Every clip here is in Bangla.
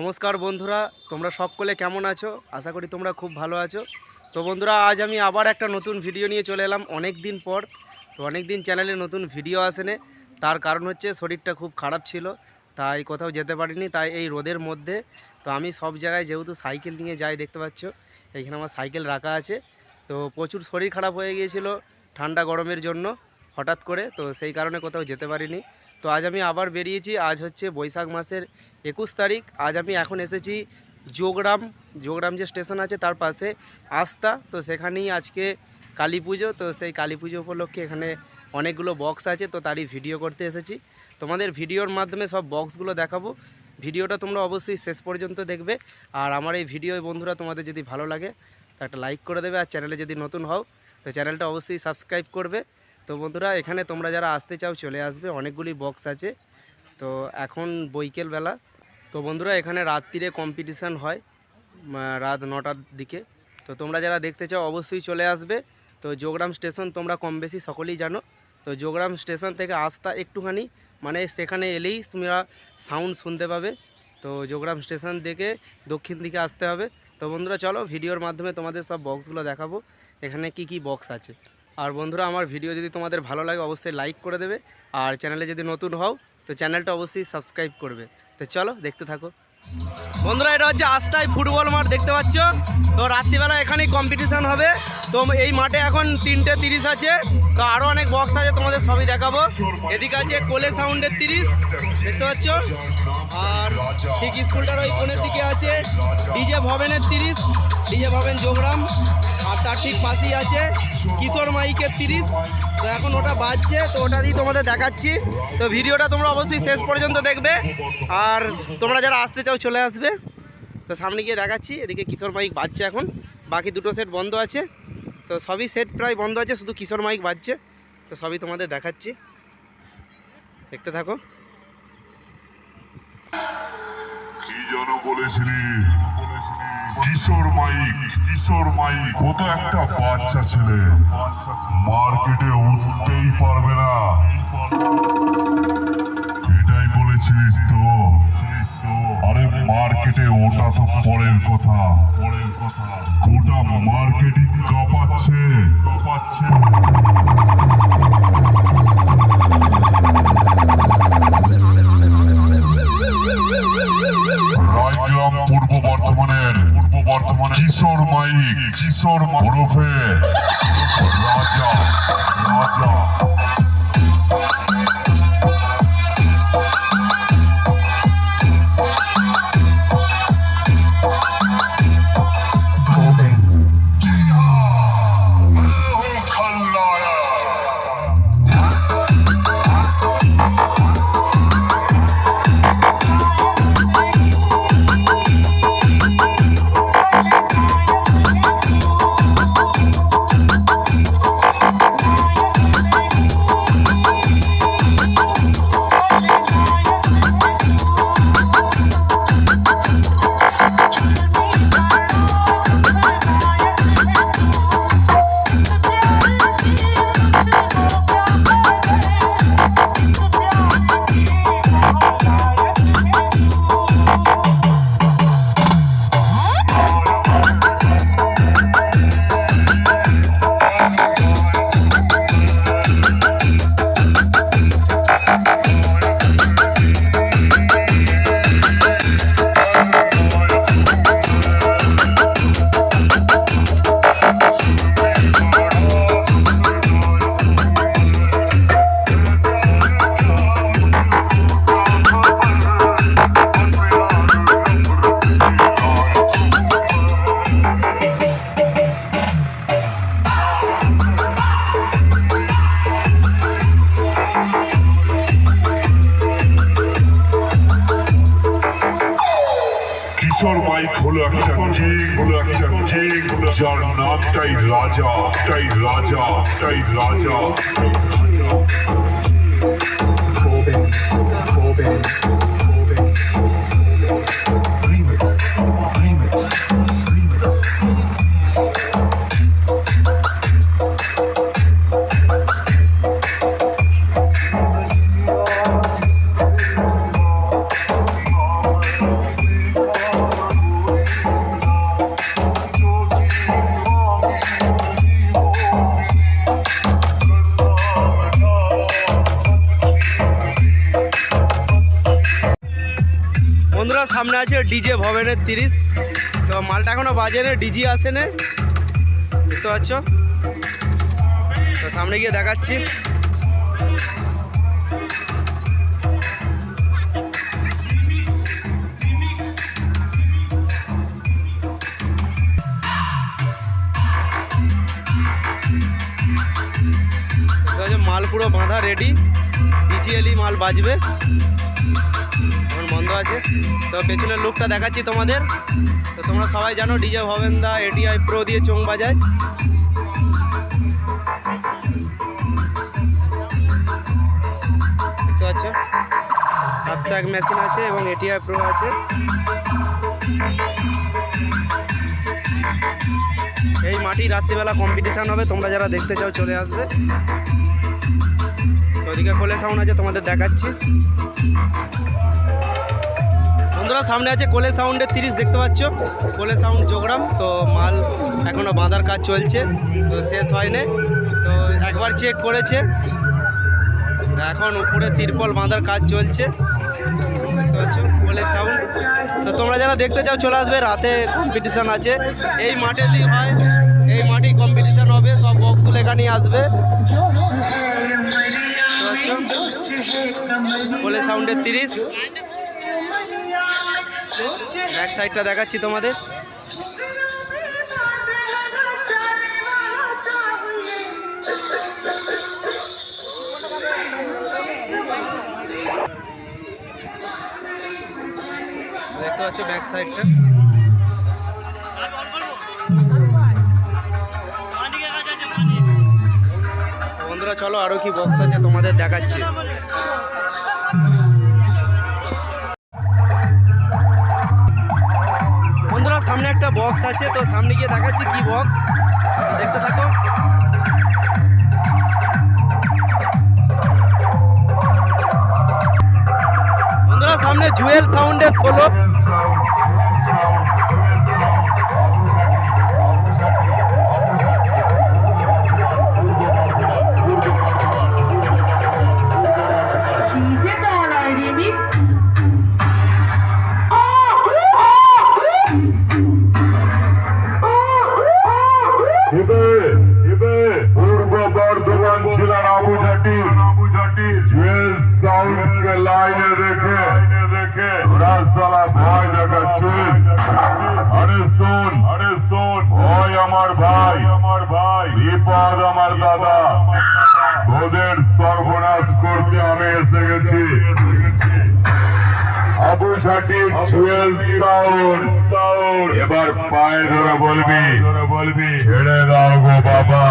নমস্কার বন্ধুরা, তোমরা সকলে কেমন আছো? আশা করি তোমরা খুব ভালো আছো। তো বন্ধুরা, আজ আমি আবার একটা নতুন ভিডিও নিয়ে চলে এলাম অনেক দিন পর। তো অনেক দিন চ্যানেলে নতুন ভিডিও আসেনে। তার কারণ হচ্ছে শরীরটা খুব খারাপ ছিল, তাই কোথাও যেতে পারিনি, তাই এই রোদের মধ্যে। তো আমি সব জায়গায় যেহেতু সাইকেল নিয়ে যাই, দেখতে পাচ্ছ, এইখানে আমার সাইকেল রাখা আছে। তো প্রচুর শরীর খারাপ হয়ে গিয়েছিল, ঠান্ডা গরমের জন্য হঠাৎ করে, তো সেই কারণে কোথাও যেতে পারিনি। তো আজ আমি আবার বেরিয়েছি, আজ হচ্ছে বৈশাখ মাসের একুশ তারিখ। আজ আমি এখন এসেছি যোগরাম যোগরাম যে স্টেশন আছে তার পাশে আস্থা তো সেখানেই আজকে কালী পুজো, তো সেই কালী পুজো উপলক্ষে এখানে অনেকগুলো বক্স আছে, তো তারই ভিডিও করতে এসেছি। তোমাদের ভিডিওর মাধ্যমে সব বক্সগুলো দেখাবো। ভিডিওটা তোমরা অবশ্যই শেষ পর্যন্ত দেখবে। আর আমার এই ভিডিও বন্ধুরা তোমাদের যদি ভালো লাগে, তো একটা লাইক করে দেবে। আর চ্যানেলে যদি নতুন হও, তো চ্যানেলটা অবশ্যই সাবস্ক্রাইব করবে। তো বন্ধুরা, এখানে তোমরা যারা আসতে চাও চলে আসবে, অনেকগুলি বক্স আছে। তো এখন বৈকেল বেলা। তো বন্ধুরা, এখানে রাত্রিরে কম্পিটিশান হয় রাত নটার দিকে। তো তোমরা যারা দেখতে চাও, অবশ্যই চলে আসবে। তো যোগরাম স্টেশন তোমরা কম বেশি সকলেই জানো। তো যোগরাম স্টেশন থেকে আসতা একটুখানি মানে সেখানে এলেই তোমরা সাউন্ড শুনতে পাবে। তো যোগরাম স্টেশন থেকে দক্ষিণ দিকে আসতে হবে। তো বন্ধুরা, চলো ভিডিওর মাধ্যমে তোমাদের সব বক্সগুলো দেখাবো। এখানে কি কি বক্স আছে? আর বন্ধুরা, আমার ভিডিও যদি তোমাদের ভালো লাগে, অবশ্যই লাইক করে দেবে। আর চ্যানেলে যদি নতুন হও, তো চ্যানেলটা অবশ্যই সাবস্ক্রাইব করবে। তো চলো, দেখতে থাকো। বন্ধুরা, এটা হচ্ছে আস্তায় ফুটবল মাঠ, দেখতে পাচ্ছ? তো রাত্রিবেলা এখানেই কম্পিটিশান হবে। তো এই মাঠে এখন তিনটে তিরিশ আছে। তো আরও অনেক বক্স আছে, তোমাদের সবই দেখাবো। এদিকে আছে কোলে সাউন্ডের তিরিশ, দেখতে পাচ্ছ? আর ঠিক স্কুলটার ওই কোণের দিকে আছে ডিজে ভবেনের তিরিশ, ডিজে ভবেন যোগরাম আর তার ঠিক পাশেই আছে কিশোর মাইকের তিরিশ। তো এখন ওটা বাজছে, তো ওটা দিয়ে তোমাদের দেখাচ্ছি। তো ভিডিওটা তোমরা অবশ্যই শেষ পর্যন্ত দেখবে। আর তোমরা যারা আসতে চাও চলে আসবে। তো সামনে গিয়ে দেখাচ্ছি, এদিকে কিশোর মাইক বাজছে এখন। বাকি দুটো সেট বন্ধ আছে। তো সবই সেট প্রায় বন্ধ আছে, শুধু কিশোর মাইক বাজছে। তো সবই তোমাদের দেখাচ্ছি। দেখতে থাকো। কি যেন বলেছিলি? কিশোর মাইক একটা ছেলে। মার্কেটে উঠতেই পারবে না। এটাই তো? আরে মার্কেটে ওটা তো পরের কথা পরের কথা। গোটা মার্কেটিং মাইক হলো একটা কিক হলো একটা কিক যার নাকটাই রাজা তাই রাজা তাই রাজা Thank you. সামনে আছে ডিজে ভবেনের তিরিশ। তো মালটা এখনও এখনও বাজেনে ডিজি আসেনে দেখতে পাচ্ছ? তো সামনে গিয়ে দেখাচ্ছি। মাল পুরো বাঁধা রেডি ডিজিএলই মাল বাজবে। বন্ধ আছে। তো পেছনের লুকটা দেখাচ্ছি তোমাদের। তো তোমরা সবাই জানো ডিজে ভবেন দা এটিআই প্রো দিয়ে চোং বাজায়। দেখতে পাচ্ছ? সাতশো এক মেশিন আছে এবং এটিআই প্রো আছে। এই মাটি রাত্রিবেলা কম্পিটিশান হবে, তোমরা যারা দেখতে চাও চলে আসবে। ওদিকে কোলে সাউন্ড আছে, তোমাদের দেখাচ্ছি। বন্ধুরা, সামনে আছে কোলে সাউন্ডের তিরিশ, দেখতে পাচ্ছ? কোলে সাউন্ড যোগরাম তো মাল এখনও বাঁধার কাজ চলছে, তো শেষ হয়নি। তো একবার চেক করেছে। এখন উপরে তিরপল বাঁধার কাজ চলছে। কোলে সাউন্ড। তো তোমরা যারা দেখতে চাও, চলে আসবে। রাতে কম্পিটিশান আছে। এই মাঠে দিয়ে হয়। এই মাঠেই কম্পিটিশান হবে। সব বক্সগুলো এখানে আসবে। কোলে সাউন্ডের তিরিশ। ব্যাক সাইডটা দেখাচ্ছি তোমাদের। দেখতে পাচ্ছ ব্যাক সাইডটা। বন্ধুরা, চলো আরও কি বক্স আছে তোমাদের দেখাচ্ছি। সামনে একটা বক্স আছে, তো সামনে গিয়ে দেখাচ্ছি কি বক্স দেখতে থাকো। বন্ধুরা, সামনে জুয়েল সাউন্ডের সোলো বিপদ আমার দাদা। তোদের সর্বনাশ করতে আমি এসে গেছি। আবু এবার পায়ে ধরে বলবি বলবি, ছেড়ে দাও গো বাবা।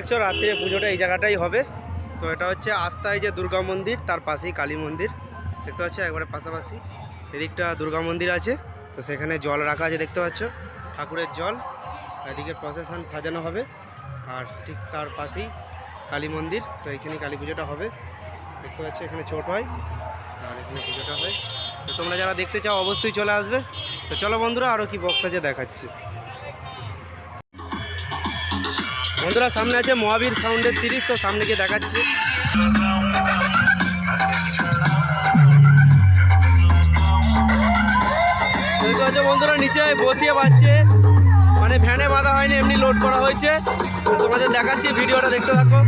দেখছ রাত্রে পুজোটা এই জায়গাটাই হবে। তো এটা হচ্ছে আস্তায় যে দুর্গা মন্দির, তার পাশেই কালী মন্দির। দেখতে পাচ্ছ, একবারে পাশাপাশি এদিকটা দুর্গা মন্দির আছে। তো সেখানে জল রাখা আছে, দেখতে পাচ্ছ। ঠাকুরের জল, এদিকে প্রসেশন সাজানো হবে। আর ঠিক তার পাশেই কালী মন্দির, তো এখানে কালী পুজোটা হবে। দেখতে পাচ্ছ, এখানে ছোট হয়। আর এখানে পুজোটা হয়। তো তোমরা যারা দেখতে চাও, অবশ্যই চলে আসবে। তো চলো বন্ধুরা আরও কি বক্স আছে দেখাচ্ছি। বন্ধুরা, সামনে আছে মহাবীর সাউন্ডের তিরিশ, তো সামনে গিয়ে দেখাচ্ছে বন্ধুরা, নিচে বসিয়ে পাচ্ছে মানে ভ্যানে বাঁধা হয়নি, এমনি লোড করা হয়েছে। তোমাদের দেখাচ্ছি, ভিডিওটা দেখতে থাকো।